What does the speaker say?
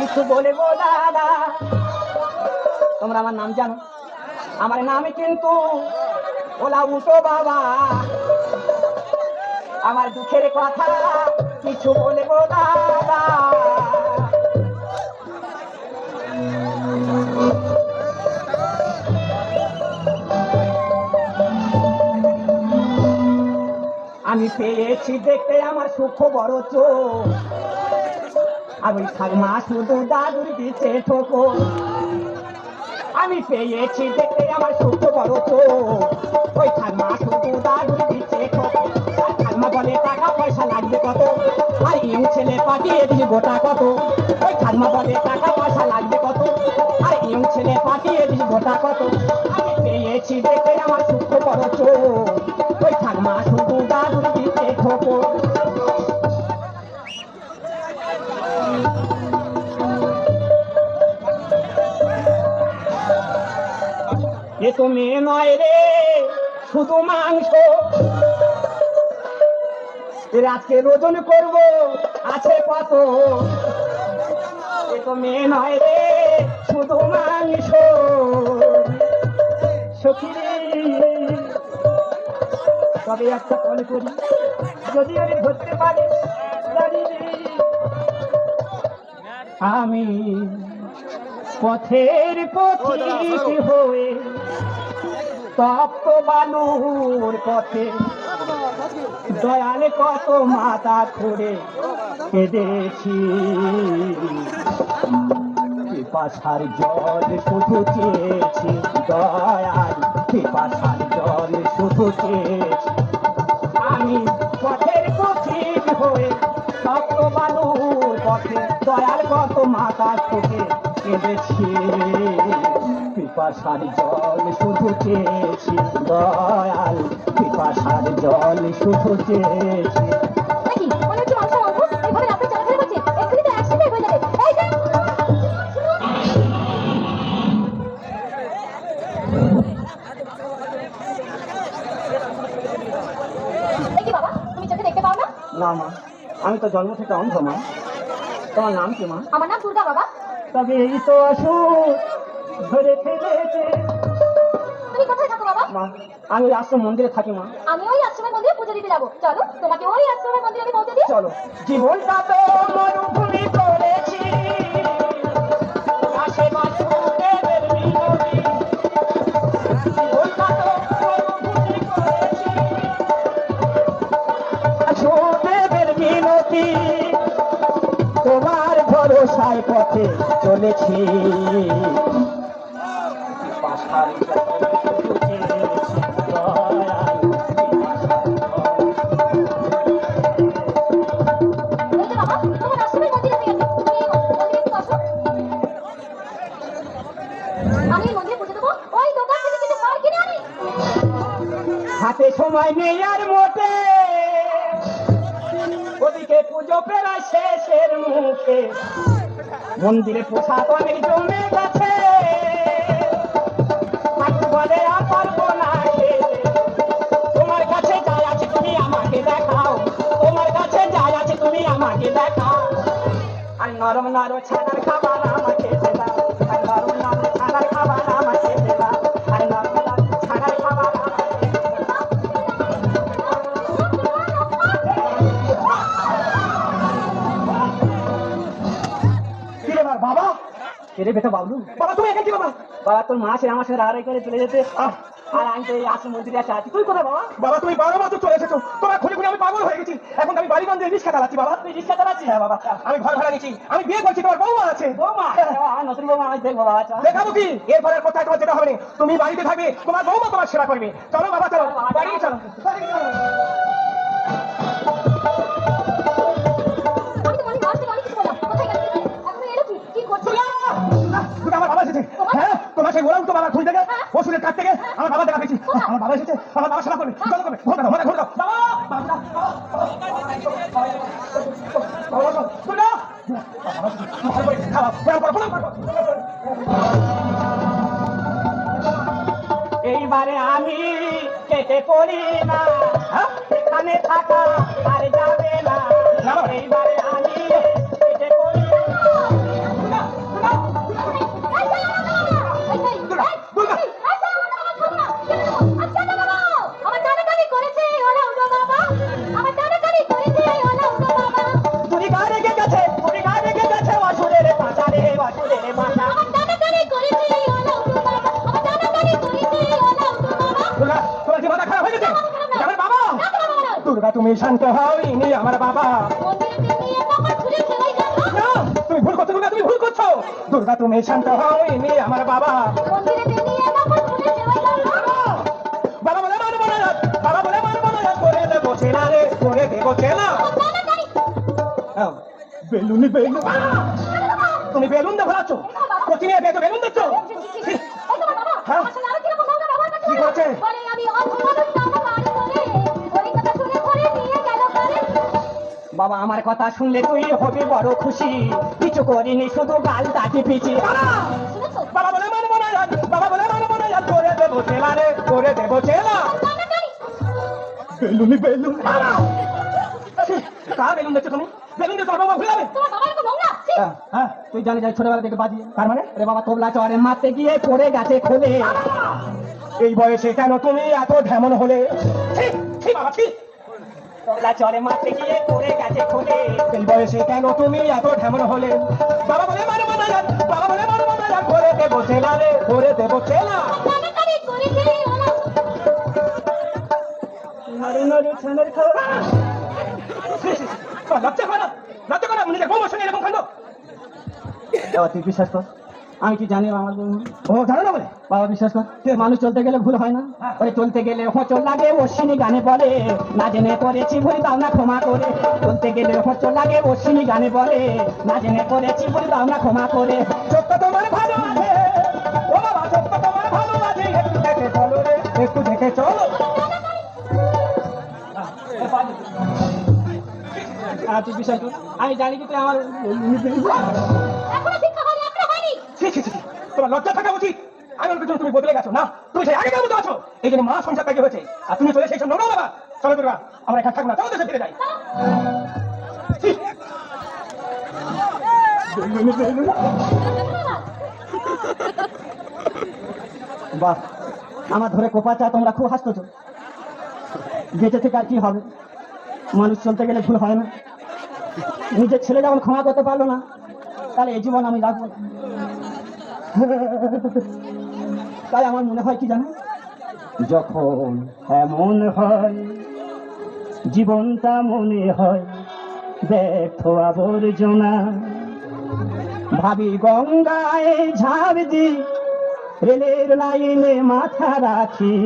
কিছু বলে দাদা। তোমরা আমার নাম জানো? আমার নামে কিন্তু ওলা উঠো বাবা। আমার দুঃখের কথা কিছু বলে দাদা। আমি পেয়েছি দেখতে আমার সুখ বড় চোখ। ওই ঠাকমা শুধু দাদুর দিচ্ছে ঠোকো। আমি পেয়েছি দেখতে আমার সুখ বড় চোখ। ওই ঠাকমা শুধু দাদুর দিচ্ছে ঠোকো। ঠাকমা বলে, টাকা পয়সা লাগবে কত? আর ইউ ছেলে পাঠিয়ে দিলি গোটা কত? ওই ঠাকমা বলে, টাকা পয়সা লাগবে কত? আর ইউ ছেলে পাঠিয়ে দিলি গোটা কত? আমি পেয়েছি দেখতে আমার সুখ বড় চোখ। এ তো মেয়ে নয় রে, শুধু মাংস। আজকে রোজন করব, আছে কত? এ তো নয় রে, শুধু মাংস। তবে একটা কল করি, যদি আমি ধরতে পারি আমি পথের পথিক হয়ে তপ্ত বালুর পথে। দয়ালে কত মাথা খুঁড়ে কেঁদেছি। পিপাসার জল শুধু চেয়েছি দয়াল পিপাসার জল শুধু চেয়েছি। আমি পথের পথিক হয়ে তপ্ত বালুর পথে দয়াল কত মাথা থেকে কেঁদেছি পিপাসার জল শুধু চেয়েছি দয়াল। পিপাসার জল শুধু চেয়েছি। না মা আমি তো জন্ম থেকে অন্ধ মা। তোমার নাম কি মা? আমার নাম দুর্গা বাবা। তবে এই তো অসুখ ধরে ফেলেছে। তুমি কোথায় থাকো বাবা? মা আমি ওই আশ্রম মন্দিরে থাকি মা। আমি ওই আশ্রমের মন্দিরে পুজো দিতে যাব। চলো তোমাকে ওই আশ্রমের মন্দিরে আমি পৌঁছে দিই। চলো। জীবনটা তো মরুভূমি করেছি। আশেপাশে দেবের মিনতি। জীবনটা তো মরুভূমি করেছি। তোমার ভরসায় পথে আনি হাতে সময় নেই আর মোটে। ওদিকে পুজো প্রায় শেষের মুখে। মন্দিরে পোশাক অনেক জমে গেছে। বলে আর পারব না তোমার কাছে আমাকে দেখাও। তোমার কাছে আমাকে দেখাও। আর নরম নরম ছাড়ার খাবার বেটা বাবলু। বাবা তুমি এখানে বাবা। বাবা তোর মা সে আমার সাথে রাগারাগি করে চলে যেতে। আর আমি তো এই আশ্রম মন্দিরে আসে আছি তুই কোথায় বাবা? বাবা তুমি বারো বছর চলে এসেছ। তোমার খুঁজে খুঁজে আমি পাগল হয়ে গেছি। এখন আমি বাড়িগঞ্জে রিক্সা চালাচ্ছি বাবা। তুই রিক্সা চালাচ্ছিস হ্যাঁ বাবা। আমি ঘর ভাড়া নিচ্ছি। আমি বিয়ে করছি তোমার বৌমা আছে। বৌমা? বাবা, নতুন বৌমা আমি দেখব বাবা দেখাবো কি? এরপরে কোথায় তোমার যেতে হবে তুমি বাড়িতে থাকবে তোমার বৌমা তোমার সেবা করবে। চলো বাবা চলো। বাড়ি চলো। সেই ওরাও তো বাবা খুঁজতে গেছে ওষুধের কাছ থেকে আমার বাবা দেখা পেয়েছি আমার বাবা এসেছে আমার বাবা সেবা করবে চলো করবে ঘোর দাও ঘোর দাও বাবা। এইবারে আমি কেটে পড়ি না হ্যাঁ? এখানে থাকা আর যাবে না এইবারে শান্ত হও ইনি আমার বাবা। তুমি ভুল করছ তুমি ভুল করছ। দুর্গা, তুমি শান্ত হও ইনি আমার বাবা। বাবা বাবা বেলুনি, বেলুন। তুমি বেলুন ভরাচ্ছ কোচিনে বেলুন বাবা আমার কথা শুনলে তুই হবি বড় খুশি। কিছু করিনি শুধু গাল দাটি পিছি বাবা বলে মানবো না বাবা বলে মানবো না করে দেবো ছেলা রে করে দেবো ছেলা। বেলুনি বেলুন। কার বেলুন দিচ্ছ তুমি? বেলুন দিয়ে বাবা ছি! হ্যাঁ তুই জানি যাই ছোটবেলা থেকে বাজিয়ে। তার মানে? আরে বাবা তোবলা চরে মারতে গিয়ে পড়ে গেছে খোলে। এই বয়সে কেন তুমি এত ঢেমন হলে? ঠিক ঠিক বাবা ঠিক তোবলা চরে মারতে গিয়ে পড়ে গেছে খোলে এই বয়সে কেন তুমি এত ঢেমন হলে? বাবা বলে মানবো না বাবা বলে মানবো না করে দেবো ছেলা রে করে দেবো ছেলা তাড়াতাড়ি করে দিই ওরা নারু নারু ছানার খাওয়া। লজ্জা করো লজ্জা করো নিজের বউর সঙ্গে এরকম কাণ্ড তুই বিশ্বাস কর আমি কি জানি আমার ও জানো না বলে। বাবা, বিশ্বাস কর মানুষ চলতে গেলে ভুল হয় না। ওরে চলতে গেলে হোঁচল লাগে, অশ্বিনী গানে বলে। না জেনে করেছি ভুল দাও না ক্ষমা করে। চলতে গেলে হোঁচল লাগে, অশ্বিনী গানে বলে। না জেনে করেছি ভুল দাও না ক্ষমা করে। সত্য তোমার ভালো আছে ও বাবা, সত্য তোমার ভালো আছে একটু দেখে চলো রে, একটু দেখে চলো। আমি জানি কি তুই আমার তোমার লজ্জা থাকা উচিত। আমি করছি তুমি বদলে গেছো, না? তুমি সেই আগেকার মতো আছো। এই জন্য মা সংসার ত্যাগে হয়েছে। আর তুমি চলে সেই সব নোংরা বাবা। চলো দুর্গা আমরা এখানে থাকব না। চলো দেশে ফিরে যাই। বাহ, আমার ধরে কোপা চা তোমরা খুব হাসতেছ। বেঁচে থেকে আর কি হবে? মানুষ চলতে গেলে ভুল হয় না। নিজের ছেলে যখন ক্ষমা করতে পারল না। তাহলে এই জীবন আমি রাখব। তাই আমার মনে হয় কি জানো? যখন এমন হয়, জীবনটা মনে হয় ব্যর্থ আবর্জনা। ভাবি গঙ্গায় ঝাঁপ দি রেলের লাইনে মাথা রাখি।